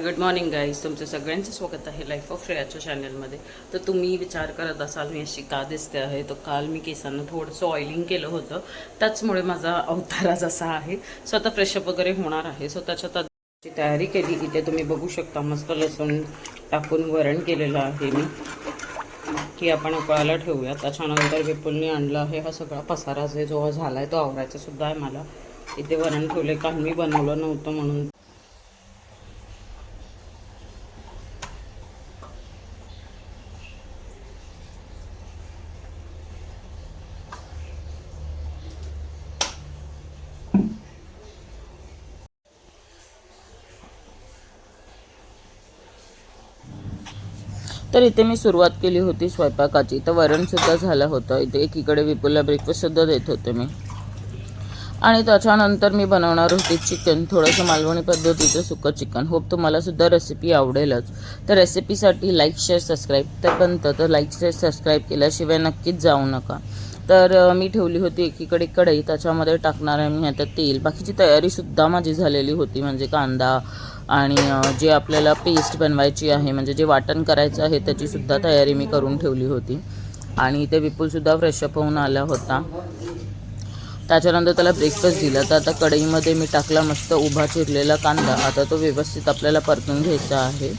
Good morning guys तुमचं सगळ्यांचं स्वागत आहे लाईफ ऑफ श्रेयाच्या चॅनलमध्ये तर तुम्ही विचार करत असाल मी अशी का दिसते आहे? तर काल मी केसांना थोडंसं ऑइलिंग केलं होतं. त्याचमुळे माझा अवतारा जसा आहे. सो आता फ्रेशअप वगैरे होणार आहे. सो त्याच्यात आधी तयारी केली. इथे तुम्ही बघू शकता मस्त लसूण टाकून वरण केलेलं आहे मी की आपण उकळायला ठेवूया. त्याच्यानंतर विपुलने आणला आहे हा सगळा पसारा. जे जो झाला आहे तो आवरायचा सुद्धा आहे मला. इथे वरण ठेवले काल मी बनवलं नव्हतं म्हणून. तर इथे मी सुरुवात केली होती स्वयंपाकाची. तर वरणसुद्धा झालं होतं. इथे एकीकडे विपुलला ब्रेकफास्टसुद्धा देत होते मी. आणि त्याच्यानंतर मी बनवणार होती चिकन थोडंसं मालवणी पद्धतीचं सुकं चिकन होप तुम्हालासुद्धा रेसिपी आवडेलच. तर रेसिपीसाठी लाईक शेअर सबस्क्राईब तर बनतं. तर लाईक शेअर सबस्क्राईब केल्याशिवाय नक्कीच जाऊ नका. तर मी ठेवली होती एकीकडे कढई. त्याच्यामध्ये टाकणार आहे मी आता तेल. बाकीची तयारीसुद्धा माझी झालेली होती. म्हणजे कांदा आणि जे आपल्याला पेस्ट बनवायची आहे म्हणजे जे वाटण करायचं आहे त्याचीसुद्धा तयारी मी करून ठेवली होती. आणि इथे विपुलसुद्धा फ्रेशअप होऊन आला होता. त्याच्यानंतर त्याला ब्रेकफास्ट दिला. तर आता कढईमध्ये मी टाकला मस्त उभा चिरलेला कांदा. आता तो व्यवस्थित आपल्याला परतून घ्यायचा आहे.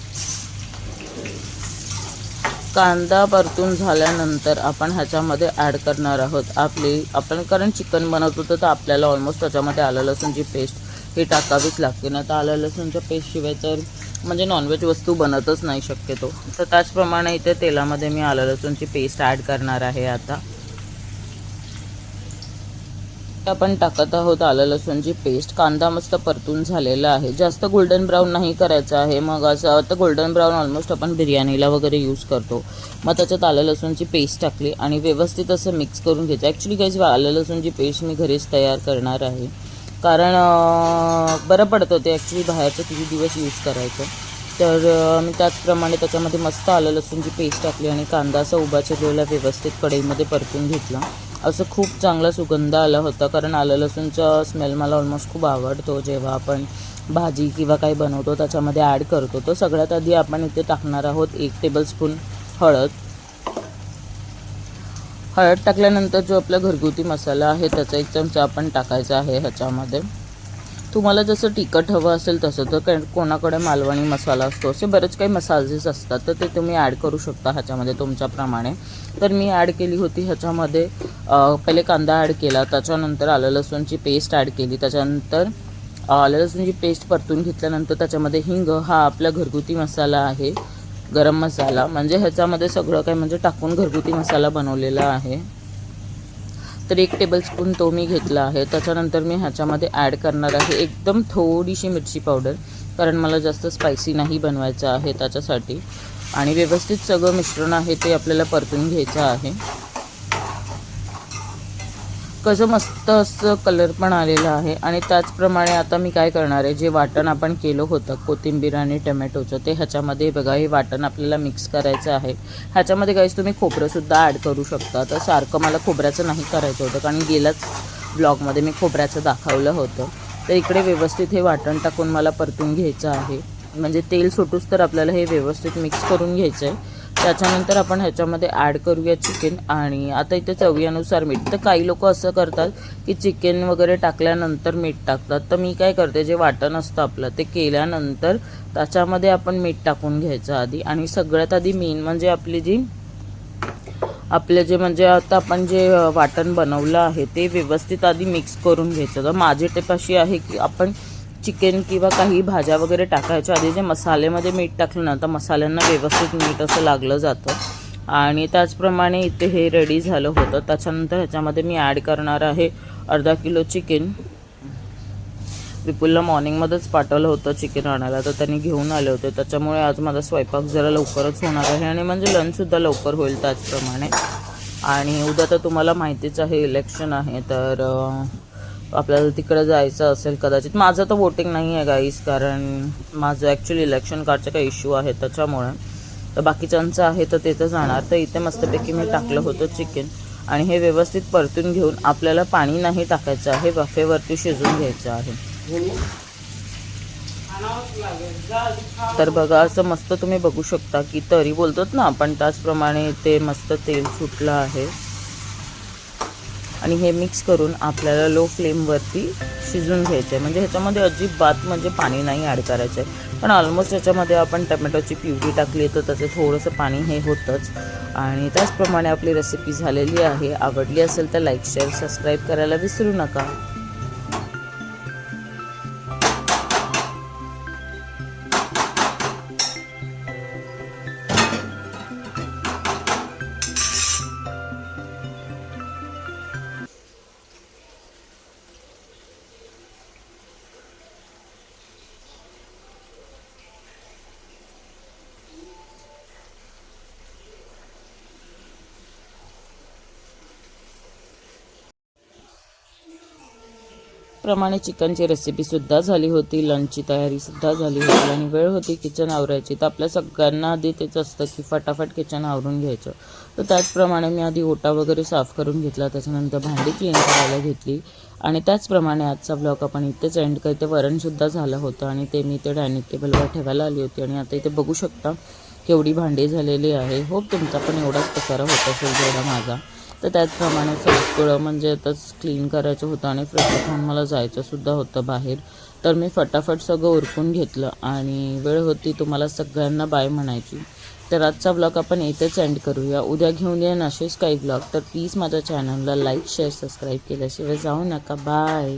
कांदा परतून झाल्यानंतर आपण ह्याच्यामध्ये ॲड करणार आहोत. आपली आपण कारण चिकन बनवत होतं तर आपल्याला ऑलमोस्ट त्याच्यामध्ये आलं लसूणची पेस्ट हे टाकावीच लागते ना तर आलं लसूणच्या पेस्टशिवाय तर म्हणजे नॉनव्हेज वस्तू बनतच नाही शक्यतो. तर त्याचप्रमाणे इथे तेलामध्ये मी आलं लसूणची पेस्ट ॲड करणार आहे आता. आपण टाकत आहोत आलं लसूणची पेस्ट कांदा मस्त परतून झालेला आहे. जास्त गोल्डन ब्राऊन नाही करायचं आहे. मग असं आता गोल्डन ब्राऊन ऑलमोस्ट आपण बिर्याणीला वगैरे यूज करतो. मग त्याच्यात आलं लसूणची पेस्ट टाकली आणि व्यवस्थित असं मिक्स करून घ्यायचं ॲक्च्युली काहीच आलं लसूणची पेस्ट मी घरीच तयार करणार आहे. कारण बरं पडतं ते ॲक्च्युली बाहेरचं किती दिवस यूज करायचं. तर मी त्याचप्रमाणे त्याच्यामध्ये मस्त आलं लसूणची पेस्ट टाकली आणि कांदा असा उभा चिरलेला व्यवस्थित कढईमध्ये परतून घेतला. असं खूप चांगला सुगंध आला होता. कारण आलं लसूणचा स्मेल मला ऑलमोस्ट खूप आवडतो. जेव्हा आपण भाजी किंवा काही बनवतो त्याच्यामध्ये ॲड करतो. तर सगळ्यात आधी आपण इथे टाकणार आहोत एक टेबलस्पून हळद. हळद टाकल्यानंतर जो आपला घरगुती मसाला आहे त्याचा एक चमचा आपण टाकायचा आहे ह्याच्यामध्ये. तुम्हाला जसं तिखट हवं असेल तसं तर काय- कोणाकडे मालवणी मसाला असतो असे बरेच काही मसालेस असतात तर ते तुम्ही ॲड करू शकता ह्याच्यामध्ये तुमच्याप्रमाणे. तर मी ॲड केली होती ह्याच्यामध्ये पहिले कांदा ॲड केला त्याच्यानंतर आलं लसूणची पेस्ट ॲड केली त्याच्यानंतर आलं लसूणची पेस्ट परतून घेतल्यानंतर त्याच्यामध्ये हिंग हा आपला घरगुती मसाला आहे. गरम मसाला. म्हणजे ह्याच्यामध्ये सगळं काही म्हणजे टाकून घरगुती मसाला बनवलेला आहे. तर एक टेबलस्पून तो मी घेतला आहे. त्याच्यानंतर मी ह्याच्यामध्ये ॲड करणार आहे एकदम थोडीशी मिरची पावडर कारण मला जास्त स्पायसी नाही बनवायचं आहे त्याच्यासाठी. आणि व्यवस्थित सगळं मिश्रण आहे ते आपल्याला परतून घ्यायचं आहे. कसं मस्त असं कलर पण आलेला आहे. आणि त्याचप्रमाणे आता मी काय करणार आहे? जे वाटण आपण केलं होतं कोथिंबीर आणि टमॅटोचं ते ह्याच्यामध्ये बघा हे वाटण आपल्याला मिक्स करायचं आहे. ह्याच्यामध्ये काहीच तुम्ही खोबरंसुद्धा ॲड करू शकता. तर सारखं मला खोबऱ्याचं नाही करायचं होतं कारण गेल्याच ब्लॉगमध्ये मी खोबऱ्याचं दाखवलं होतं. तर इकडे व्यवस्थित हे वाटण टाकून मला परतून घ्यायचं आहे. म्हणजे तेल सुटूच तर आपल्याला हे व्यवस्थित मिक्स करून घ्यायचं आहे त्याच्यानंतर आपण ह्याच्यामध्ये ॲड करूया चिकन आणि आता इथे चवीनुसार मीठ तर काही लोक असं करतात की चिकन वगैरे टाकल्यानंतर मीठ टाकतात. तर मी काय करते जे वाटण असतं आपलं ते केल्यानंतर त्याच्यामध्ये आपण मीठ टाकून घ्यायचं आधी. आणि सगळ्यात आधी मेन म्हणजे आपली जी आपले जे म्हणजे आता आपण जे वाटण बनवलं आहे ते व्यवस्थित आधी मिक्स करून घ्यायचं. तर माझी टिप अशी आहे की आपण चिकन किंवा काही भाज्या वगैरे टाकायच्या आधी जे मसाल्यामध्ये मीठ टाकलं ना तर मसाल्यांना व्यवस्थित मीठ असं लागलं जातं. आणि त्याचप्रमाणे इथे हे रेडी झालं होतं. त्याच्यानंतर ह्याच्यामध्ये मी ॲड करणार आहे अर्धा किलो चिकन विपुलला मॉर्निंगमध्येच पाठवलं होतं चिकन आणायला तर त्यांनी घेऊन आले होते. त्याच्यामुळे आज माझा स्वयंपाक जरा लवकरच होणार आहे. आणि म्हणजे लंचसुद्धा लवकर होईल त्याचप्रमाणे. आणि उद्या तर तुम्हाला माहितीच आहे इलेक्शन आहे. तर आपल्याला तिकडे जायचं असेल कदाचित. माझं तर वोटिंग नाही आहे गाईस कारण माझं ॲक्च्युली इलेक्शन कार्डचा काही इश्यू आहे त्याच्यामुळे. तर बाकीच्यांचं आहे तर तिथं जाणार. तर इथे मस्तपैकी मी टाकलं होतं चिकन आणि हे व्यवस्थित परतून घेऊन आपल्याला पाणी नाही टाकायचं आहे बफेवरती शिजून घ्यायचं आहे. तर बघा असं मस्त तुम्ही बघू शकता की तरी बोलतोत ना आपण त्याचप्रमाणे ते मस्त तेल सुटलं आहे. आणि हे मिक्स करून आपल्याला लो फ्लेमवरती शिजून घ्यायचं आहे म्हणजे ह्याच्यामध्ये अजिबात म्हणजे पाणी नाही ॲड करायचं आहे पण ऑलमोस्ट ह्याच्यामध्ये आपण टमॅटोची प्युरी टाकली तर त्याचं थोडंसं पाणी हे होतंच. आणि त्याचप्रमाणे आपली रेसिपी झालेली आहे. आवडली असेल तर लाईक शेअर सबस्क्राईब करायला विसरू नका. प्रमाणे चिकनची रेसिपीसुद्धा झाली होती लंचची तयारीसुद्धा झाली होती आणि वेळ होती किचन आवरायची. तर आपल्या सगळ्यांना आधी तेच असतं की फटाफट किचन आवरून घ्यायचं. तर त्याचप्रमाणे मी आधी ओटा वगैरे साफ करून घेतला त्याच्यानंतर भांडी क्लीन करायला घेतली आणि त्याचप्रमाणे आजचा ब्लॉग आपण इथेच एंड करते वरणसुद्धा झालं होतं आणि ते मी ते डायनिंग टेबलवर ठेवायला आली होती आणि आता इथे बघू शकता केवढी भांडी झालेली आहे. होप तुमचा पण एवढाच पसारा होत असेल जेवढा माझा. तर त्याचप्रमाणे सगळं म्हणजे आताच क्लीन करायचं होतं आणि फ्रेश होऊन मला जायचंसुद्धा होतं बाहेर. तर मी फटाफट सगळं उरकून घेतलं आणि वेळ होती तुम्हाला सगळ्यांना बाय म्हणायची. तर आजचा ब्लॉग आपण येथेच एंड करूया. उद्या घेऊन येईन असेच काही ब्लॉग तर प्लीज माझ्या चॅनलला लाईक शेअर सबस्क्राईब केल्याशिवाय जाऊ नका. बाय